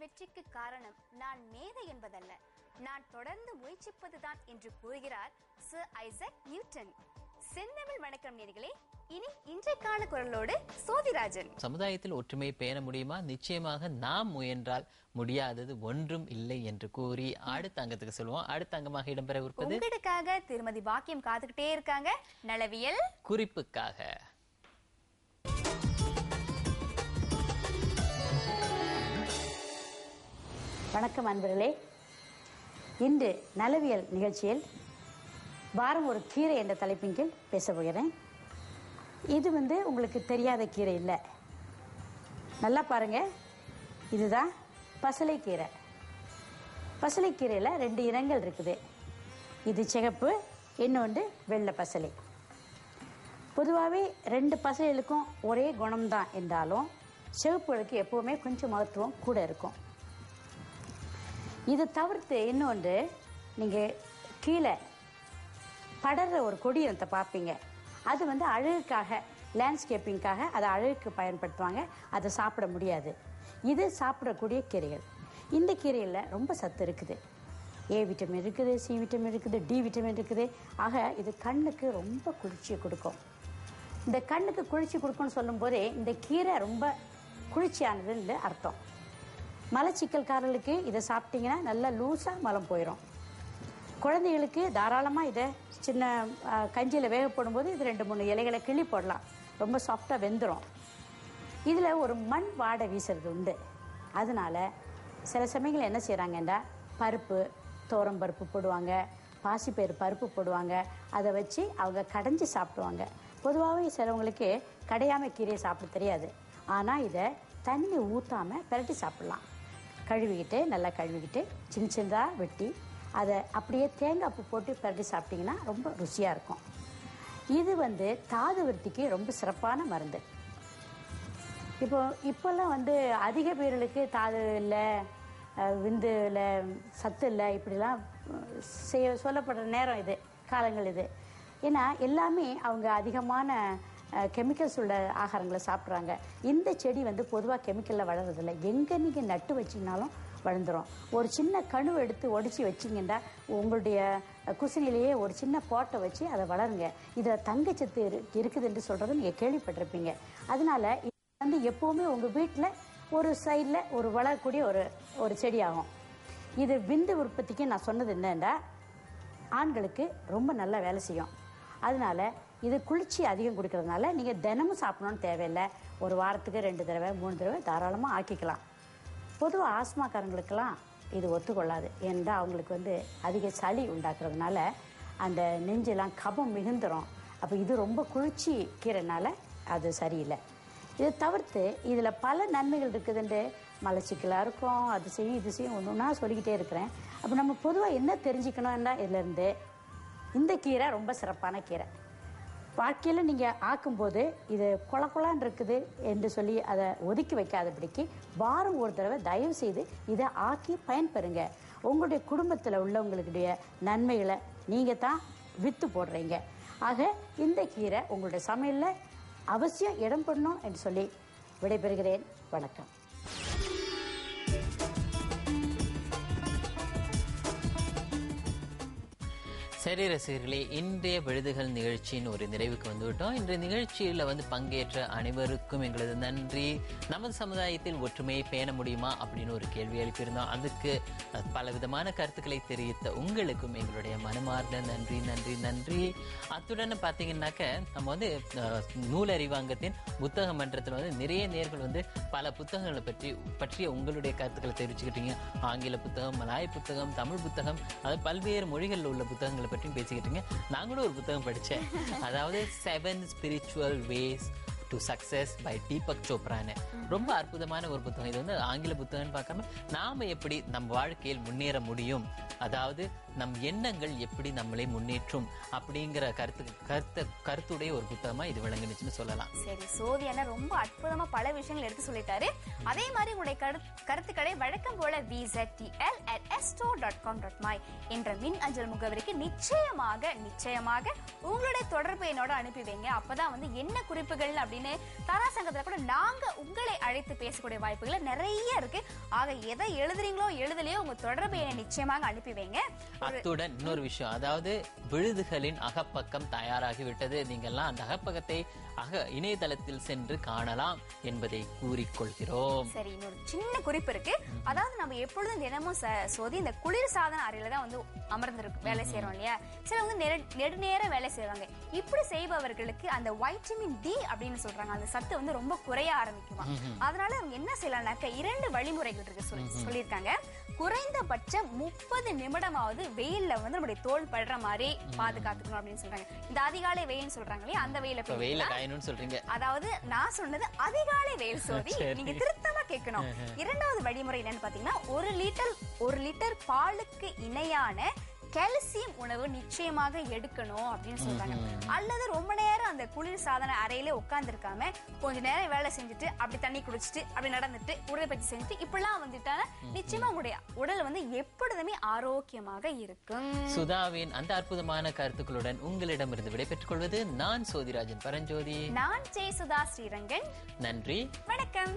வெற்றிக்கு காரணம் நான் மேதை என்பதல்ல. நான் தொடர்ந்து முயற்சிப்பதுதான் என்று கூறுகிறார் சர் ஐசக் நியூட்டன் செந்தமிழ் வணக்கம் நேர்களே இனி இன்றைக்கான குரலோடு சோதிராஜன். சமுதாயத்தில் ஒற்றுமை பேண முடியுமா? நிச்சயமாக நாம் முயன்றால் முடியாதது ஒன்றும் இல்லை என்று கூறி அடுத்த அங்கத்துக்கு சொல்லுவோம் அடுத்த அங்கமாக இடம்பெறவிருப்பது உங்களுக்காக திருமதி பாக்கியம் காத்துக்கிட்டே இருக்காங்க. நலவியல். குறிப்புக்காக. வணக்கம் அன்பர்களே. இன்று நலவியல் நிகழ்ச்சியில் வாரம் ஒரு கீரை என்ற தலைப்பின் கீழ் பேச போகிறேன். இது வந்து உங்களுக்கு தெரியாத கீரை இல்லை. நல்லா பாருங்க. இதுதான் பசலைக்கீரை பசலைக்கீரையில் ரெண்டு இனங்கள் இருக்குது. இது சிகப்பு இன்னொன்று வெள்ளை பசலை. பொதுவாகவே ரெண்டு பசலைகளுக்கும் ஒரே குணம்தான் என்றாலும் சிவப்புகளுக்கு எப்போவுமே கொஞ்சம் மகத்துவம் கூட இருக்கும். இதை தவிர்த்து இன்னொன்று நீங்கள் கீழே படர்ற ஒரு கொடியினத்தை பார்ப்பீங்க. அது வந்து அழகுக்காக லேண்ட்ஸ்கேப்பிங்காக அதை அழகுக்கு பயன்படுத்துவாங்க. அதை சாப்பிட முடியாது. இது சாப்பிடக்கூடிய கீரைகள். இந்த கீரையில் ரொம்ப சத்து இருக்குது. ஏ விட்டமின் இருக்குது சி விட்டமின் இருக்குது டி விட்டமின் இருக்குது. ஆக இது கண்ணுக்கு ரொம்ப குளிர்ச்சியை கொடுக்கும். இந்த கண்ணுக்கு குளிர்ச்சி கொடுக்கும்னு சொல்லும்போதே இந்த கீரை ரொம்ப குளிர்ச்சியானதுன்னு அர்த்தம். மலச்சிக்கல்காரர்களுக்கு இதை சாப்பிட்டீங்கன்னா நல்லா லூஸாக மலம் போயிடும் குழந்தைகளுக்கு தாராளமாக இதை சின்ன கஞ்சியில் வேக போடும்போது இது ரெண்டு மூணு இலைகளை கிள்ளி போடலாம். ரொம்ப சாஃப்டாக வெந்துடும் இதில் ஒரு மண் வாடை வீசுறது உண்டு. அதனால் சில சமயங்கள் என்ன செய்கிறாங்கண்டா பருப்பு தோரம் பருப்பு போடுவாங்க பாசிப்பயிறு பருப்பு போடுவாங்க அதை வச்சு அவங்க கடைஞ்சி சாப்பிடுவாங்க. பொதுவாகவே சிலவங்களுக்கு கடையாமல் கீரையை சாப்பிட தெரியாது. ஆனால் இதை தண்ணி ஊற்றாமல் பிரட்டி சாப்பிட்லாம். கழுவிக்கிட்டு நல்லா கழுவிக்கிட்டு சின்ன சின்னதாக வெட்டி அதை அப்படியே தேங்காய் பூ போட்டு பிரட்டி சாப்பிட்டிங்கன்னா ரொம்ப ருசியாக இருக்கும். இது வந்து தாது விருத்திக்கு ரொம்ப சிறப்பான மருந்து. இப்போ இப்போல்லாம் வந்து அதிக பேர்களுக்கு தாது இல்லை விந்து இல்லை சத்து இல்லை இப்படிலாம் செய்ய சொல்லப்படுற நேரம் இது காலங்கள் இது. ஏன்னா எல்லாமே அவங்க அதிகமான கெமிக்கல்ஸ் உள்ள ஆகாரங்களை சாப்பிட்றாங்க. இந்த செடி வந்து பொதுவாக கெமிக்கலில் வளர்றதில்ல. எங்கே நீங்கள் நட்டு வச்சிங்கனாலும் வளர்ந்துரும். ஒரு சின்ன கணு எடுத்து உடச்சி வச்சிங்கன்னா உங்களுடைய குசினிலேயே ஒரு சின்ன போட்டை வச்சு அதை வளருங்க. இதில் தங்கச்சத்து இருக்குது என்று சொல்கிறத நீங்கள் கேள்விப்பட்டிருப்பீங்க. அதனால இது வந்து எப்போவுமே உங்கள் வீட்டில் ஒரு சைடில் ஒரு வளரக்கூடிய ஒரு ஒரு செடியாகும். இது விந்து உற்பத்திக்கு நான் சொன்னது என்னன்னா ஆண்களுக்கு ரொம்ப நல்லா வேலை செய்யும். அதனால இது குளிர்ச்சி அதிகம் கொடுக்கறதுனால நீங்கள் தினமும் சாப்பிடணும்னு தேவையில்லை. ஒரு வாரத்துக்கு ரெண்டு தடவை மூணு தடவை தாராளமாக ஆக்கிக்கலாம். பொதுவாக ஆஸ்மாக்காரங்களுக்கெல்லாம் இது ஒத்துக்கொள்ளாது. ஏன்னா அவங்களுக்கு வந்து அதிக சளி உண்டாக்குறதுனால அந்த நெஞ்செல்லாம் கபம் மிகுந்துடும் அப்போ இது ரொம்ப குளிர்ச்சி கீரைனால அது சரியில்லை. இதை தவிர்த்து இதில் பல நன்மைகள் இருக்குதுன்ட்டு மலச்சிக்கலாக இருக்கும் அது செய்யும் இது செய்யும் ஒன்று ஒன்றா சொல்லிக்கிட்டே இருக்கிறேன். அப்போ நம்ம பொதுவாக என்ன தெரிஞ்சுக்கணும்னா இதுலேருந்து இந்த கீரை ரொம்ப சிறப்பான கீரை. வாழ்க்கையில் நீங்கள் ஆக்கும்போது இது கொல கொலான்னு இருக்குது என்று சொல்லி அதை ஒதுக்கி வைக்காதபடிக்கு வாரம் ஒரு தடவை தயவு செய்து இதை ஆக்கி பயன்பெறுங்க. உங்களுடைய குடும்பத்தில் உள்ளவங்களுடைய நன்மைகளை நீங்கள் தான் விற்று போடுறீங்க. ஆக இந்த கீரை உங்களுடைய சமையலில் அவசியம் இடம் பண்ணணும் என்று சொல்லி விடைபெறுகிறேன். வணக்கம். சரி ரசிகர்களே இன்றைய விழுதுகள் நிகழ்ச்சியின் ஒரு நிறைவுக்கு வந்துவிட்டோம். இன்றைய நிகழ்ச்சியில வந்து பங்கேற்ற அனைவருக்கும் எங்களது நன்றி. நமது சமுதாயத்தில் ஒற்றுமையை பேண முடியுமா அப்படின்னு ஒரு கேள்வி எழுப்பியிருந்தோம். அதுக்கு பல விதமான கருத்துக்களை தெரிவித்த உங்களுக்கும் எங்களுடைய மனமார்ந்த நன்றி நன்றி நன்றி. அத்துடன் பார்த்தீங்கன்னாக்க நம்ம வந்து நூலறிவாங்கத்தின் புத்தக மன்றத்தில் வந்து நிறைய நேர்கள் வந்து பல புத்தகங்களை பற்றி பற்றிய உங்களுடைய கருத்துக்களை தெரிவிச்சுக்கிட்டீங்க. ஆங்கில புத்தகம் மலாய் புத்தகம் தமிழ் புத்தகம் அது பல்வேறு மொழிகளில் உள்ள புத்தகங்களை பற்றி பற்றியும் பேசிக்கிட்டீங்க நான் கூட ஒரு புத்தகம் படித்தேன் அதாவது seven spiritual ways to success by Deepak சோப்ரான்னு ரொம்ப அற்புதமான ஒரு புத்தகம். இது வந்து ஆங்கில புத்தகம்னு பார்க்காம நாம எப்படி நம் வாழ்க்கையில் முன்னேற முடியும்? அதாவது நம் எண்ணங்கள் எப்படி நம்மளை முன்னேற்றும் அப்படிங்கிற கருத்து கருத்து கருத்துடைய ஒரு புத்தகமா இது விளங்குனுச்சுன்னு சொல்லலாம். சரி சோதியான ரொம்ப அற்புதமா பல விஷயங்கள் எடுத்து சொல்லிட்டாரு. அதே மாதிரி உங்களுடைய கருத்துக்களை வழக்கம் போல விசட்டிஎல் அட் எஸ்டோ டாட் காம் டாட் மை என்ற மின் அஞ்சல் முகவரிக்கு நிச்சயமாக நிச்சயமாக உங்களுடைய தொடர்பு என்னோட அனுப்பி வைங்க. அப்பதான் வந்து என்ன குறிப்புகள் அப்படின்னு தாரா சங்கத்துல கூட நாங்க உங்களை அழைத்து பேசக்கூடிய வாய்ப்புகள் நிறைய இருக்கு. ஆக எதை எழுதுறீங்களோ எழுதலையோ உங்க தொடர்பு என்னை நிச்சயமாக அனுப்பி வைங்க. அத்துடன் இன்னொரு விஷயம். அதாவது விழுதுகளின் அகப்பக்கம் தயாராகி விட்டது நீங்கெல்லாம் அந்த அகப்பக்கத்தை அக இணையதளத்தில் சென்று காணலாம் என்பதை கூறிக்கொள்கிறோம். சரி இன்னொரு சின்ன குறிப்பு இருக்கு. அதாவது நம்ம எப்பொழுதும் தினமும் சோதி இந்த குளிர் சாதன அறையில தான் வந்து அமர்ந்திருக்கு வேலை செய்யறோம் இல்லையா? சில வந்து நெடு- நெடுநேர வேலை செய்வாங்க. இப்படி செய்பவர்களுக்கு அந்த வைட்டமின் டி அப்படின்னு சொல்றாங்க. அந்த சத்து வந்து ரொம்ப குறைய ஆரம்பிக்குமா? அதனால அவங்க என்ன செய்யலாம்னாக்க இரண்டு வழிமுறைகள் இருக்கு சொல்லி சொல்லியிருக்காங்க. குறைந்தபட்சம் முப்பது நிமிடமாவது வெயில்ல வந்து நம்முடைய தோல் படுற மாதிரி பாதுகாத்துக்கணும் அப்படின்னு சொல்றாங்க. இந்த அதிகாலை வெயில் சொல்றாங்க இல்லையா? அந்த வெயில வெயில காயணும்னு சொல்றீங்க. அதாவது நான் சொன்னது அதிகாலை வெயில் சோதி. சரி. நீங்க திருத்தமா கேட்கணும். இரண்டாவது வழிமுறை என்னன்னு பாத்தீங்கன்னா ஒரு லிட்டர் ஒரு லிட்டர் பாலுக்கு இணையான கால்சியம் உணவு நிச்சயமாக எடுக்கணும் அப்படின்னு சொல்றாங்க. அல்லது ரொம்ப நேரம் அந்த குளிர் சாதன அறையில உட்கார்ந்து இருக்காம கொஞ்ச நேரம் வேலை செஞ்சுட்டு அப்படி தண்ணி குடிச்சிட்டு அப்படி நடந்துட்டு உடற்பயிற்சி செஞ்சுட்டு இப்படிலாம் வந்துட்டாங்க நிச்சயமா உங்களுடைய உடல் வந்து எப்பொழுதுமே ஆரோக்கியமாக இருக்கும். சுதாவின் அந்த அற்புதமான கருத்துக்களுடன் உங்களிடமிருந்து விடைபெற்றுக் கொள்வது நான் சோதிராஜன் பரஞ்சோதி. நான் ஜெய் சுதா ஸ்ரீரங்கன். நன்றி. வணக்கம்.